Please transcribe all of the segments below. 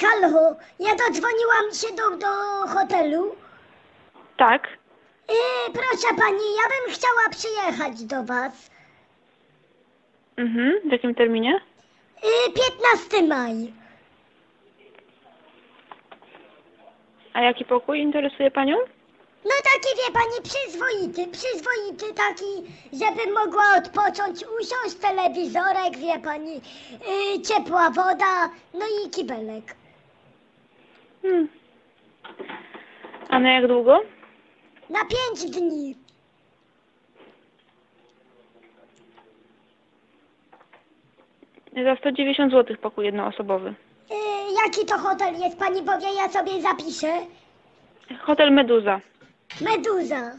halo, ja dodzwoniłam się do, do hotelu. Tak. Yy, proszę pani, ja bym chciała przyjechać do was. Mhm. W jakim terminie? Yy, 15 maj. A jaki pokój interesuje panią? No taki wie pani, przyzwoity, przyzwoity taki, żebym mogła odpocząć, usiąść, telewizorek, wie pani, yy, ciepła woda, no i kibelek. Hmm. A na jak długo? Na pięć dni. Za 190 zł pokój jednoosobowy. Yy, jaki to hotel jest, pani powie, ja sobie zapiszę. Hotel Meduza. Meduza.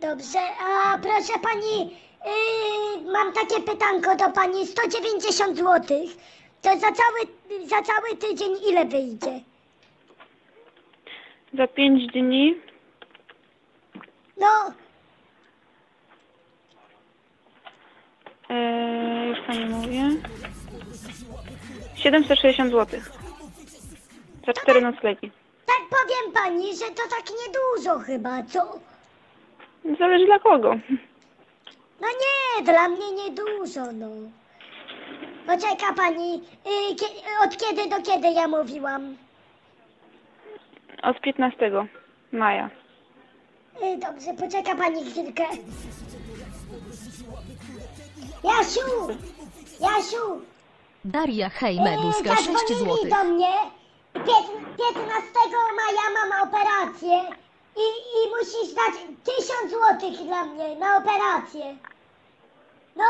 Dobrze, a proszę pani, yy, mam takie pytanko do pani, 190 zł. To za cały, za cały tydzień ile wyjdzie? Za 5 dni No, Eee, już pani mówię. 760 zł. Za 4 noclegi. tak powiem pani, że to tak niedużo chyba, co? Zależy dla kogo. No nie, dla mnie niedużo, no. Poczeka pani, yy, kie, od kiedy do kiedy ja mówiłam? Od 15 maja. Yy, dobrze, poczeka pani chwilkę. Jasiu! Jasiu! Daria Hej Yy, Meduska 6 zadzwonili zł. do mnie. Pięt- 15 maja mam operację i, i musisz dać 1000 złotych dla mnie na operację. No.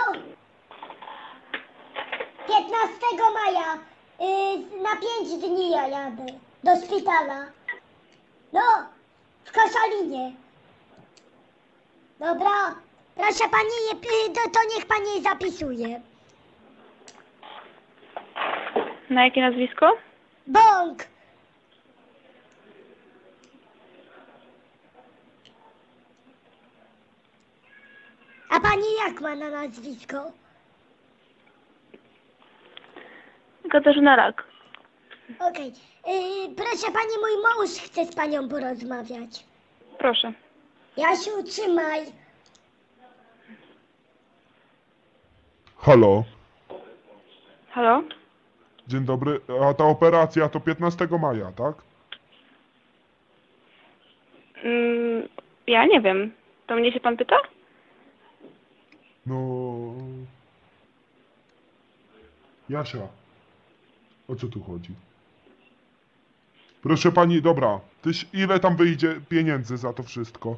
15 maja yy, na 5 dni ja jadę do szpitala. No, w Koszalinie. Dobra. Proszę pani, to, to niech pani zapisuje. Na jakie nazwisko? Bąk! A pani jak ma na nazwisko? Katarzyna Rak. Okej. Yy, proszę pani, mój mąż chce z panią porozmawiać. Proszę. Jasiu, trzymaj. Halo, Halo? dzień dobry. A ta operacja to 15 maja, tak? Mm, ja nie wiem. To mnie się pan pyta? No. Jasia, o co tu chodzi? Proszę pani, dobra, tyś, ile tam wyjdzie pieniędzy za to wszystko?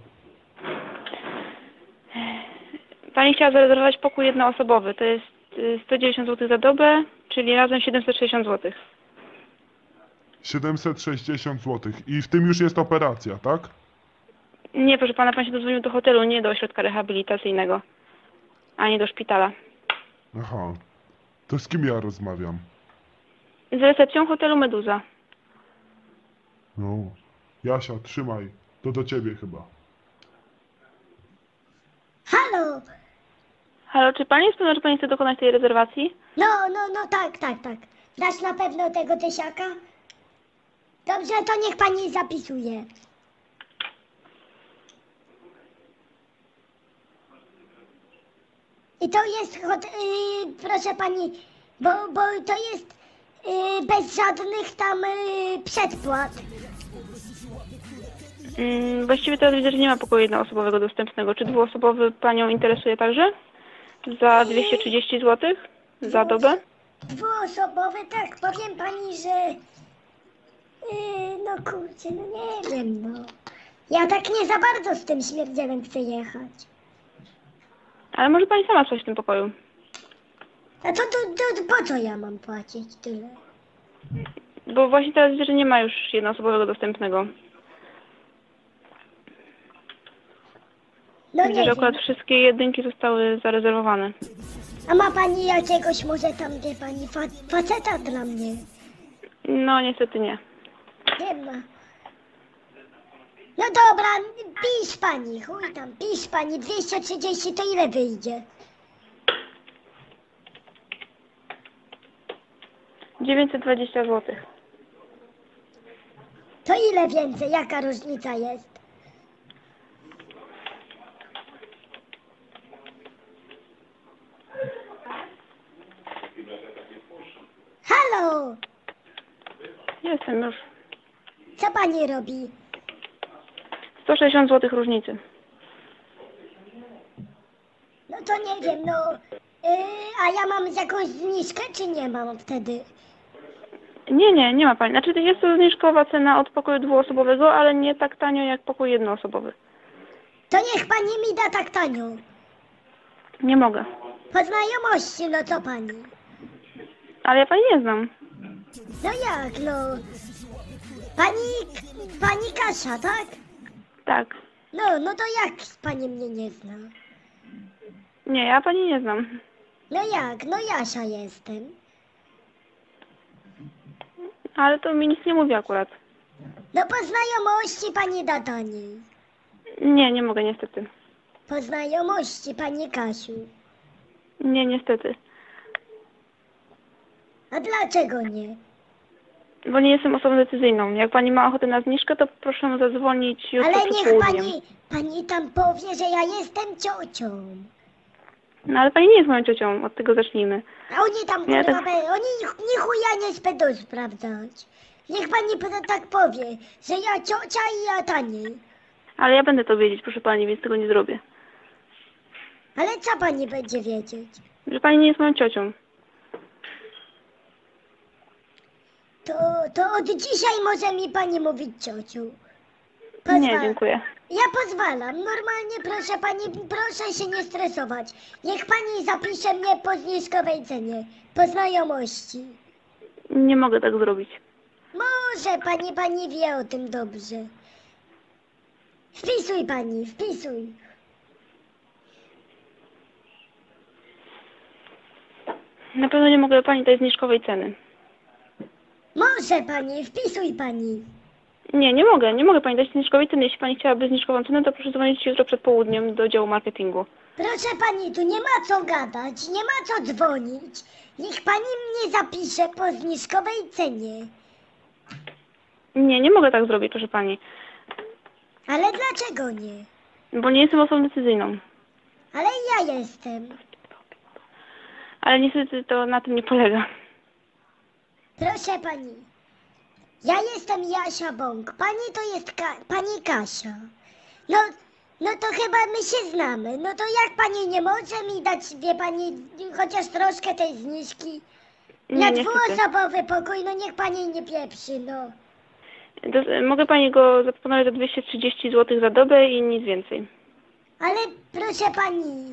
Pani chciała zarezerwować pokój jednoosobowy. To jest y, 190 zł za dobę, czyli razem 760 zł. 760 zł. I w tym już jest operacja, tak? Nie, proszę pana, pan się dozwolił do hotelu, nie do ośrodka rehabilitacyjnego. Ani do szpitala. Aha. To z kim ja rozmawiam? Z recepcją hotelu Meduza. No. Jasia, trzymaj. To do ciebie chyba. Halo! Halo, czy pani jest pewna, że pani chce dokonać tej rezerwacji? No, no, no tak, tak, tak. Dasz na pewno tego tysiaka? Dobrze, to niech pani zapisuje. I to jest, hot, yy, proszę pani, bo, bo to jest bez żadnych tam yy, przedpłat. Mm, właściwie teraz widzę, że nie ma pokoju jednoosobowego dostępnego. Czy dwuosobowy panią interesuje także? Za 230 zł? Za dobę? Dwuosobowy, tak, powiem pani, że... Yy, no kurczę, no nie wiem, no. Ja tak nie za bardzo z tym śmierdzielem chcę jechać. Ale może pani sama spać w tym pokoju. A to, to, to po co ja mam płacić tyle? Bo właśnie teraz widzę, że nie ma już jednoosobowego dostępnego. No Widzę, nie że wiem. akurat wszystkie jedynki zostały zarezerwowane. A ma pani jakiegoś może tam, wie pani, fa faceta dla mnie? No niestety nie. Nie ma. No dobra, pisz pani, chuj tam, pisz pani, 230 to ile wyjdzie? 920 zł. To ile więcej? Jaka różnica jest? Halo! Jestem już. Co pani robi? 160 zł różnicy. No to nie wiem, no. Yy, a ja mam jakąś zniżkę, czy nie mam wtedy? Nie, nie, nie ma pani. Znaczy jest to zniżkowa cena od pokoju dwuosobowego, ale nie tak tanio jak pokój jednoosobowy. To niech pani mi da tak tanio. Nie mogę. Po znajomości, no co pani? Ale ja pani nie znam. No jak, no. Pani, pani Kasia, tak? Tak. No, no to jak pani mnie nie zna? Nie, ja pani nie znam. No jak, no Jasia jestem. Ale to mi nic nie mówi akurat. No po znajomości pani da taniej. Nie, nie mogę niestety. Po znajomości pani Kasiu. Nie, niestety. A dlaczego nie? Bo nie jestem osobą decyzyjną. Jak pani ma ochotę na zniżkę, to proszę zadzwonić jutro Ale niech pani, pani tam powie, że ja jestem ciocią. No ale pani nie jest moją ciocią, od tego zacznijmy. A oni tam Ja kurwa, tak- be- oni ni- ni chuja nie będą sprawdzać. Niech pani po- tak powie, że ja ciocia i ja taniej. Ale ja będę to wiedzieć, proszę pani, więc tego nie zrobię. Ale co pani będzie wiedzieć? Że pani nie jest moją ciocią. To, to od dzisiaj może mi pani mówić ciociu. Nie, dziękuję. Ja pozwalam. Normalnie proszę pani, proszę się nie stresować. Niech pani zapisze mnie po zniżkowej cenie. Po znajomości. Nie mogę tak zrobić. Może pani, pani wie o tym dobrze. Wpisuj pani, wpisuj. Na pewno nie mogę pani dać zniżkowej ceny. Może pani, wpisuj pani. Nie, nie mogę. Nie mogę pani dać zniżkowej ceny. Jeśli pani chciałaby zniżkową cenę, to proszę dzwonić jutro przed południem do działu marketingu. Proszę pani, tu nie ma co gadać, nie ma co dzwonić. Niech pani mnie zapisze po zniżkowej cenie. Nie, nie mogę tak zrobić, proszę pani. Ale dlaczego nie? Bo nie jestem osobą decyzyjną. Ale ja jestem. Ale niestety to na tym nie polega. Proszę pani, ja jestem Jasia Bąk, pani to jest Ka- pani Kasia. No, no to chyba my się znamy. No to jak pani nie może mi dać, wie pani, chociaż troszkę tej zniżki? Nie, Na niestety. dwuosobowy pokój, no niech pani nie pieprzy, no. Do, mogę pani go zaproponować za 230 zł za dobę i nic więcej. Ale proszę pani,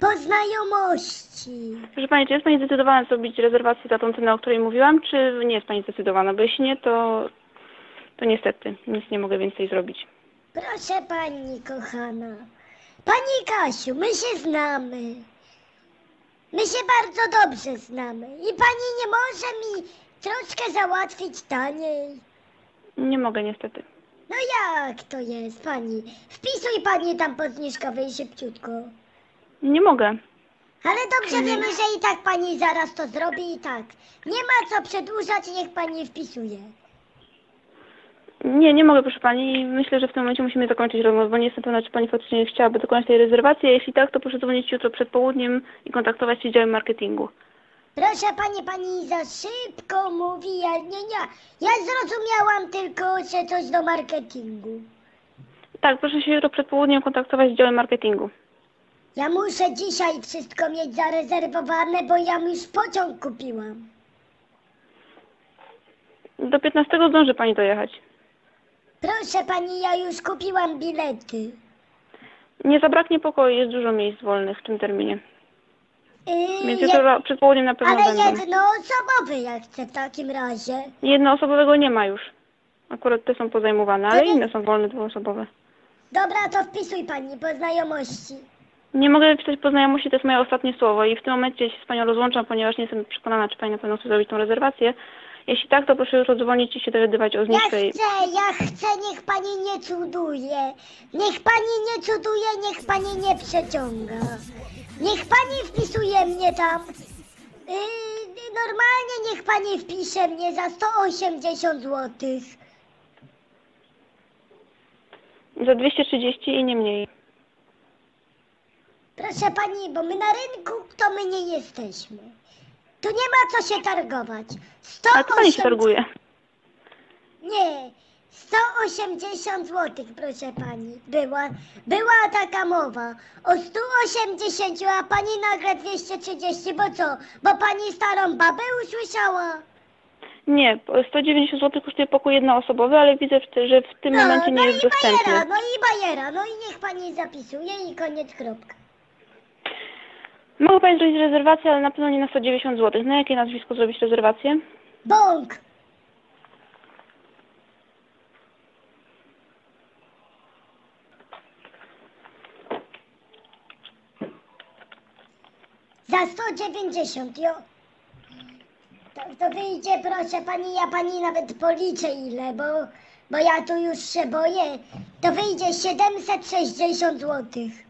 po znajomości. Proszę pani, czy jest pani zdecydowana zrobić rezerwację za tą cenę, o której mówiłam, czy nie jest pani zdecydowana? Bo jeśli nie, to, to niestety nic nie mogę więcej zrobić. Proszę pani, kochana. Pani Kasiu, my się znamy. My się bardzo dobrze znamy. I pani nie może mi troszkę załatwić taniej. Nie mogę niestety. No jak to jest, pani? Wpisuj pani tam po zniżkowej szybciutko. Nie mogę. Ale dobrze wiemy, że i tak pani zaraz to zrobi i tak. Nie ma co przedłużać, niech pani wpisuje. Nie, nie mogę, proszę pani. Myślę, że w tym momencie musimy zakończyć rozmowę, bo nie jestem pewna, czy pani faktycznie chciałaby dokonać tej rezerwacji. A jeśli tak, to proszę dzwonić jutro przed południem i kontaktować się z działem marketingu. Proszę pani, pani za szybko mówi. Ja, nie, nie. Ja zrozumiałam tylko, że coś do marketingu. Tak, proszę się jutro przed południem kontaktować z działem marketingu. Ja muszę dzisiaj wszystko mieć zarezerwowane, bo ja już pociąg kupiłam. Do 15 zdąży pani dojechać. Proszę pani, ja już kupiłam bilety. Nie zabraknie pokoju, jest dużo miejsc wolnych w tym terminie. Yy, Więc jutro przed południem na pewno ale będą. jednoosobowy ja chcę w takim razie. Jednoosobowego nie ma już. Akurat te są pozajmowane, ale inne są wolne dwuosobowe. Dobra, to wpisuj pani po znajomości. Nie mogę wpisać po znajomości, to jest moje ostatnie słowo i w tym momencie się z Panią rozłączam, ponieważ nie jestem przekonana, czy Pani na pewno chce zrobić tą rezerwację. Jeśli tak, to proszę jutro dzwonić i się dowiadywać o Ja zniżce. i- chcę, ja chcę, niech pani nie cuduje. Niech pani nie cuduje, niech pani nie przeciąga. Niech pani wpisuje mnie tam. Yy, normalnie niech pani wpisze mnie za 180 zł. Za 230 i nie mniej. Proszę pani, bo my na rynku to my nie jesteśmy. Tu nie ma co się targować. Ale to pani się 108 targuje. Nie, 180 zł, proszę pani, była, była taka mowa o 180, a pani nagle 230, bo co, bo pani starą babę usłyszała? Nie, 190 zł kosztuje pokój jednoosobowy, ale widzę, że w tym momencie nie no jest i dostępny. bajera, no i bajera, no i niech pani zapisuje i koniec, kropka. Mogę pani zrobić rezerwację, ale na pewno nie na 190 zł. Na jakie nazwisko zrobić rezerwację? Bąk! Za 190, jo. To, to wyjdzie, proszę pani, ja pani nawet policzę ile, bo, bo ja tu już się boję. To wyjdzie 760 złotych.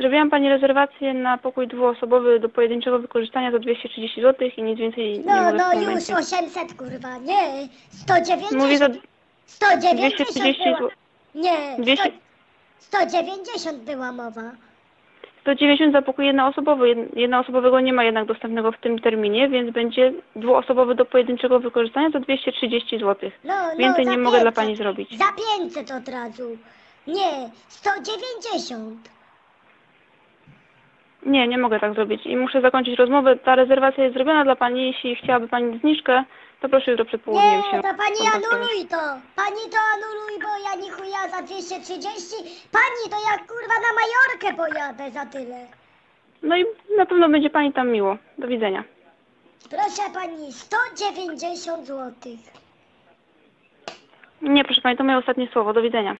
Zrobiłam pani rezerwację na pokój dwuosobowy do pojedynczego wykorzystania za 230 zł i nic więcej nie No, w no tym już momencie. 800 kurwa, nie, 190. Mówię za 190 230 była. zł. Nie, 200 100, 190 była mowa. 190 za pokój jednoosobowy. Jed- Jednoosobowego nie ma jednak dostępnego w tym terminie, więc będzie dwuosobowy do pojedynczego wykorzystania za 230 zł. No, no, Więcej za nie mogę dla 500. pani zrobić. Za 500 od razu. Nie, 190. Nie, nie mogę tak zrobić i muszę zakończyć rozmowę. Ta rezerwacja jest zrobiona dla pani. Jeśli chciałaby pani zniżkę, to proszę jutro przed południem Nie, się to pani kontaktować. anuluj to. Pani to anuluj, bo ja nie chuja za 230. Pani to jak kurwa na Majorkę pojadę za tyle. No i na pewno będzie pani tam miło. Do widzenia. Proszę pani, 190 złotych. Nie, proszę pani, to moje ostatnie słowo. Do widzenia.